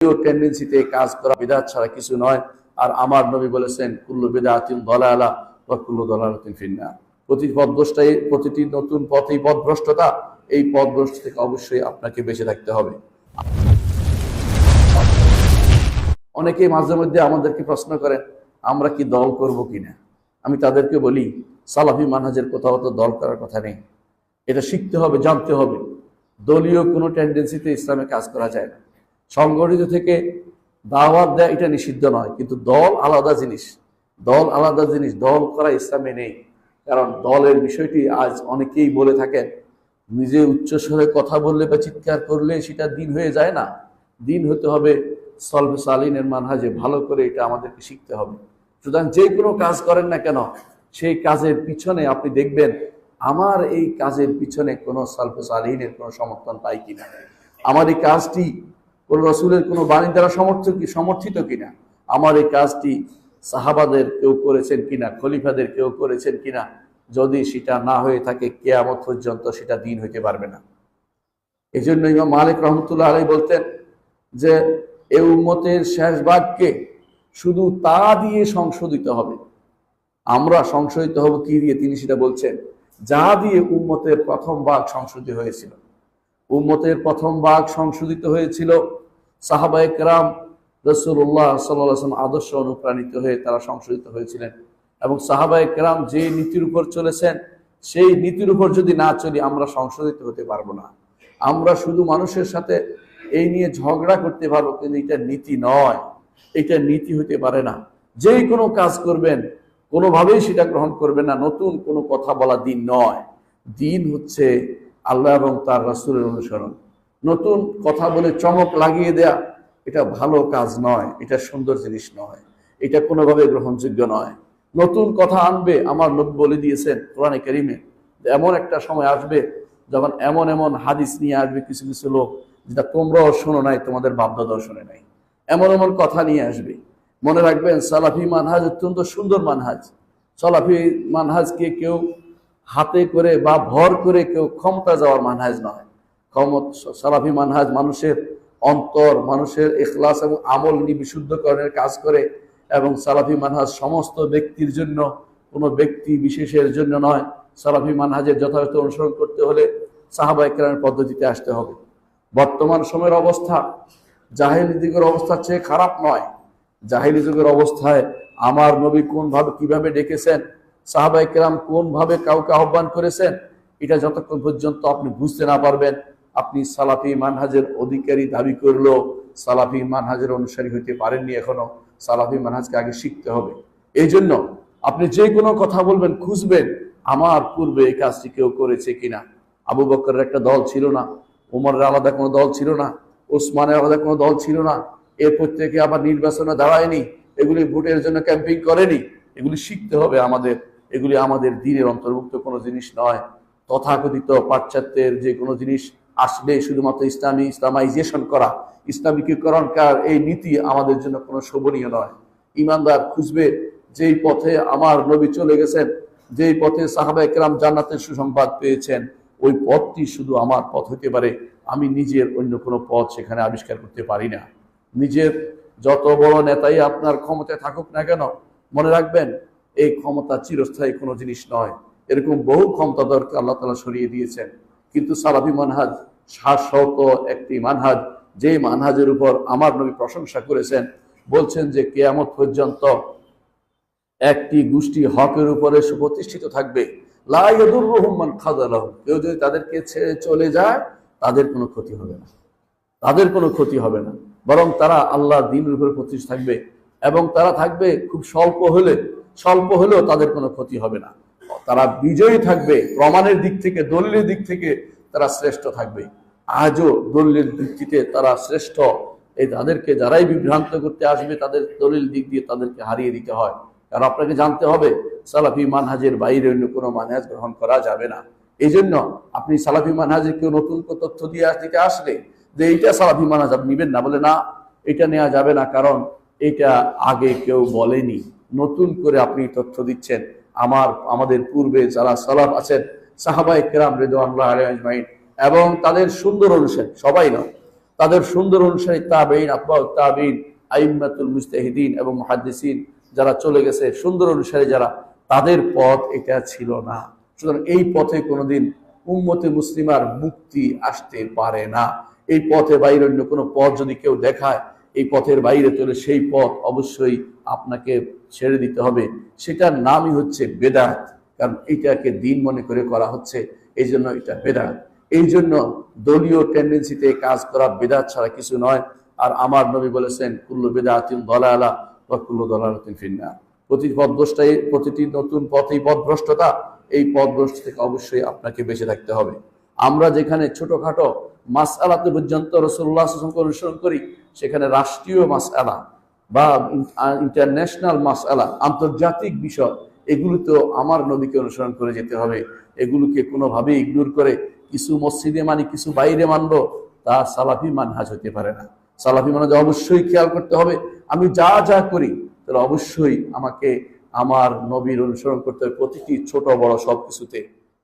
টেন্ডেন্সিতে কাজ করা বিদাত ছাড়া কিছু নয় আর আমার নবী বলেছেন কুল্লু বিদাতিন দলালা বা কুল্লু দলালাতিন ফিন্না প্রতি পথভ্রষ্টাই, প্রতিটি নতুন পথেই পথভ্রষ্টতা, এই পথভ্রষ্ট থেকে অবশ্যই আপনাকে বেঁচে থাকতে হবে। অনেকেই মাঝে মধ্যে আমাদেরকে প্রশ্ন করেন, আমরা কি দল করব কিনা? আমি তাদেরকে বলি, সালাফি মানহাজের কোথাও তো দল করার কথা নেই। এটা শিখতে হবে, জানতে হবে। দলীয় কোনো টেন্ডেন্সিতে ইসলামে কাজ করা যায় না। সংগঠিত থেকে দাওয়াত দেয় এটা নিষিদ্ধ নয়, কিন্তু দল আলাদা জিনিস। দল আলাদা জিনিস, দল করা ইসলামে নেই। কারণ দলের বিষয়টি আজ অনেকেই বলে থাকেন, নিজে উচ্চস্বরে কথা বললে বা চিৎকার করলে সেটা দিন হয়ে যায় না। দিন হতে হবে সলভে সালিনের মানহাজে, ভালো করে এটা আমাদেরকে শিখতে হবে। সুতরাং যে কোনো কাজ করেন না কেন, সেই কাজের পিছনে আপনি দেখবেন, আমার এই কাজের পিছনে কোনো সলভে সালিনের কোনো সমর্থন পাই কিনা। আমার এই কাজটি কোন রসুলের কোনো বাণী দ্বারা সমর্থক কি, সমর্থিত কিনা? আমার এই কাজটি সাহাবাদের কেউ করেছেন কিনা, খলিফাদের কেউ করেছেন কিনা? যদি সেটা না হয়ে থাকে, কেয়ামত পর্যন্ত সেটা দিন হইতে পারবে না। এই জন্য ইমাম মালিক রহমতুল্লাহ আলাই বলতেন যে, এ উম্মতের শেষ ভাগকে শুধু তা দিয়ে সংশোধিত হবে। আমরা সংশোধিত হব কি দিয়ে? তিনি সেটা বলছেন, যা দিয়ে উম্মতের প্রথম ভাগ সংশোধিত হয়েছিল। উম্মতের প্রথম ভাগ সংশোধিত হয়েছিল সাহাবায়ে কেরাম রসুল্লাহ সাল্লাম আদর্শ অনুপ্রাণিত হয়ে তারা সংশোধিত হয়েছিলেন। এবং সাহাবায়ে কেরাম যে নীতির উপর চলেছেন, সেই নীতির উপর যদি না চলি, আমরা সংশোধিত হতে পারব না। আমরা শুধু মানুষের সাথে এই নিয়ে ঝগড়া করতে পারব, কিন্তু এটা নীতি নয়। এটা নীতি হতে পারে না। যে কোনো কাজ করবেন, কোনোভাবেই সেটা গ্রহণ করবেন না। নতুন কোনো কথা বলা দিন নয়। দিন হচ্ছে আল্লাহ এবং তার রাসুলের অনুসরণ। নতুন কথা বলে চমক লাগিয়ে দেয়া, এটা ভালো কাজ নয়, এটা সুন্দর জিনিস নয়, এটা কোনোভাবে গ্রহণযোগ্য নয়। নতুন কথা আনবে, আমার নবী বলে দিয়েছেন কোরআনে কারিমে এমন একটা সময় আসবে যখন এমন এমন হাদিস নিয়ে আসবে কিছু কিছু লোক, যেটা তোমরাও শোনো নাই, তোমাদের বাপদাদাও শোনে নাই। এমন এমন কথা নিয়ে আসবে। মনে রাখবেন, সালাফি মানহাজ অত্যন্ত সুন্দর মানহাজ। সালাফি মানহাজকে কেউ হাতে করে বা ভর করে কেউ ক্ষমতা যাওয়ার মানহাজ নয়। ক্ষমত সালাফি মানহাজ মানুষের অন্তর, মানুষের এখলাস এবং আমল বিশুদ্ধকরণের কাজ করে এবং সালাফি মানহাজ সমস্ত ব্যক্তির জন্য, কোনো ব্যক্তি বিশেষের জন্য নয়। সালাফি মানহাজের যথাযথ অনুসরণ করতে হলে সাহাবা পদ্ধতিতে আসতে হবে। বর্তমান সময়ের অবস্থা, জাহেলি যুগের অবস্থার চেয়ে খারাপ নয়। জাহেলি যুগের অবস্থায় আমার নবী কোনভাবে কীভাবে ডেকেছেন, সাহাবা একরাম কোনভাবে কাউকে আহ্বান করেছেন, এটা যতক্ষণ পর্যন্ত আপনি বুঝতে না পারবেন। আপনি সালাফি মানহাজের অধিকারী দাবি করলেও সালাফি মানহাজের অনুসারী হইতে পারেননি এখনও। সালাফি মানহাজকে আগে শিখতে হবে। এই জন্য আপনি যে কোনো কথা বলবেন, খুঁজবেন, আমার পূর্বে এই কাজটি কেউ করেছে কিনা। আবু বকরের একটা দল ছিল না, উমরের আলাদা কোনো দল ছিল না ওসমানের আলাদা কোনো দল ছিল না। এরপর থেকে আবার নির্বাচনে দাঁড়ায়নি। এগুলি ভোটের জন্য ক্যাম্পেইন করেনি। এগুলি শিখতে হবে আমাদের। এগুলি আমাদের দিনের অন্তর্ভুক্ত কোনো জিনিস নয়। তথাকথিত পাশ্চাত্যের যে কোনো জিনিস আসলে শুধুমাত্র ইসলামী ইসলামাইজেশন করা। ইসলামিকীকরণ কার এই নীতি আমাদের জন্য কোনো শোভনীয় নয়। ইমানদার খুঁজবে যেই পথে আমার নবী চলে গেছেন, যেই পথে সাহাবা একরাম জান্নাতের সুসংবাদ পেয়েছেন, ওই পথটি শুধু আমার পথ হতে পারে। আমি নিজের অন্য কোনো পথ সেখানে আবিষ্কার করতে পারি না। নিজের যত বড় নেতাই আপনার ক্ষমতায় থাকুক না কেন, মনে রাখবেন, এই ক্ষমতা চিরস্থায়ী কোনো জিনিস নয়। এরকম বহু ক্ষমতাধরকে আল্লাহ তালা সরিয়ে দিয়েছেন। কিন্তু সালাফি মানহাজ শাশ্বত একটি মানহাজ যে মানহাজের উপর আমার নবী প্রশংসা করেছেন, বলছেন যে কেয়ামত পর্যন্ত একটি গোষ্ঠী হকের উপরে সুপ্রতিষ্ঠিত থাকবে। লাইদুর রহমান কেউ যদি তাদেরকে ছেড়ে চলে যায়, তাদের কোনো ক্ষতি হবে না। তাদের কোনো ক্ষতি হবে না। বরং তারা আল্লাহ দিনের উপরে থাকবে এবং তারা থাকবে খুব স্বল্প হলে, স্বল্প হলেও তাদের কোনো ক্ষতি হবে না। তারা বিজয়ী থাকবে, প্রমাণের দিক থেকে দলিলের দিক থেকে তারা শ্রেষ্ঠ থাকবে। আজও দলিলের ভিত্তিতে তারা শ্রেষ্ঠ। এই তাদেরকে যারাই বিভ্রান্ত করতে আসবে, তাদের দলিল দিক দিয়ে তাদেরকে হারিয়ে দিতে হয়। কারণ আপনাকে জানতে হবে, সালাফি মানহাজের বাইরে অন্য কোনো মানহাজ গ্রহণ করা যাবে না। এই জন্য আপনি সালাফি মানহাজের কেউ নতুন তথ্য দিয়ে দিতে আসলে, যে এইটা সালাফি মানহাজ, আপনি নেবেন না। বলে না, এটা নেওয়া যাবে না, কারণ এটা আগে কেউ বলেনি। নতুন করে আপনি তথ্য দিচ্ছেন। আমার, আমাদের পূর্বে যারা সালাফ আছেন সাহাবাই কেরাম আলী এবং তাদের সুন্দর অনুসারী, সবাই নয় তাদের সুন্দর অনুসারী তাবেইন আব্বাউ তাবিন আইম্মাতুল মুস্তাহিদিন এবং মুহাদ্দিসিন যারা চলে গেছে, সুন্দর অনুসারী যারা, তাদের পথ এটা ছিল না। সুতরাং এই পথে কোনোদিন উম্মতে মুসলিমার মুক্তি আসতে পারে না। এই পথে বাইরে অন্য কোনো পথ যদি কেউ দেখায় এই পথের বাইরে চলে সেই পথ অবশ্যই আপনাকে ছেড়ে দিতে হবে। সেটার নামই হচ্ছে বেদাত। কারণ এটাকে দিন মনে করে করা হচ্ছে এই জন্য এটা বেদাত। এই জন্য দলীয় টেন্ডেন্সিতে কাজ করা বেদাত ছাড়া কিছু নয়। আর আমার নবী বলেছেন, কুল্লু বেদাতিন দলালা বা কুল্লু দলালাতিন ফিন্না প্রতি পথভ্রষ্টাই প্রতিটি নতুন পথেই পথভ্রষ্টতা, এই পথভ্রষ্ট থেকে অবশ্যই আপনাকে বেঁচে থাকতে হবে। আমরা যেখানে ছোটখাটো মাস আলাতে পর্যন্ত রসুল্লাহ অনুসরণ করি, সেখানে রাষ্ট্রীয় মাস আলা বা ইন্টারন্যাশনাল মাস আলা আন্তর্জাতিক বিষয়, এগুলো তো আমার নবীকে অনুসরণ করে যেতে হবে। এগুলোকে কোনোভাবেই ইগনোর করে কিছু মসজিদে মানি, কিছু বাইরে মানবো, তা সালাফি মানহাজ হতে পারে না। সালাফি মানহাজ অবশ্যই খেয়াল করতে হবে। আমি যা যা করি, তাহলে অবশ্যই আমাকে আমার নবীর অনুসরণ করতে হবে প্রতিটি ছোট বড় সব কিছুতে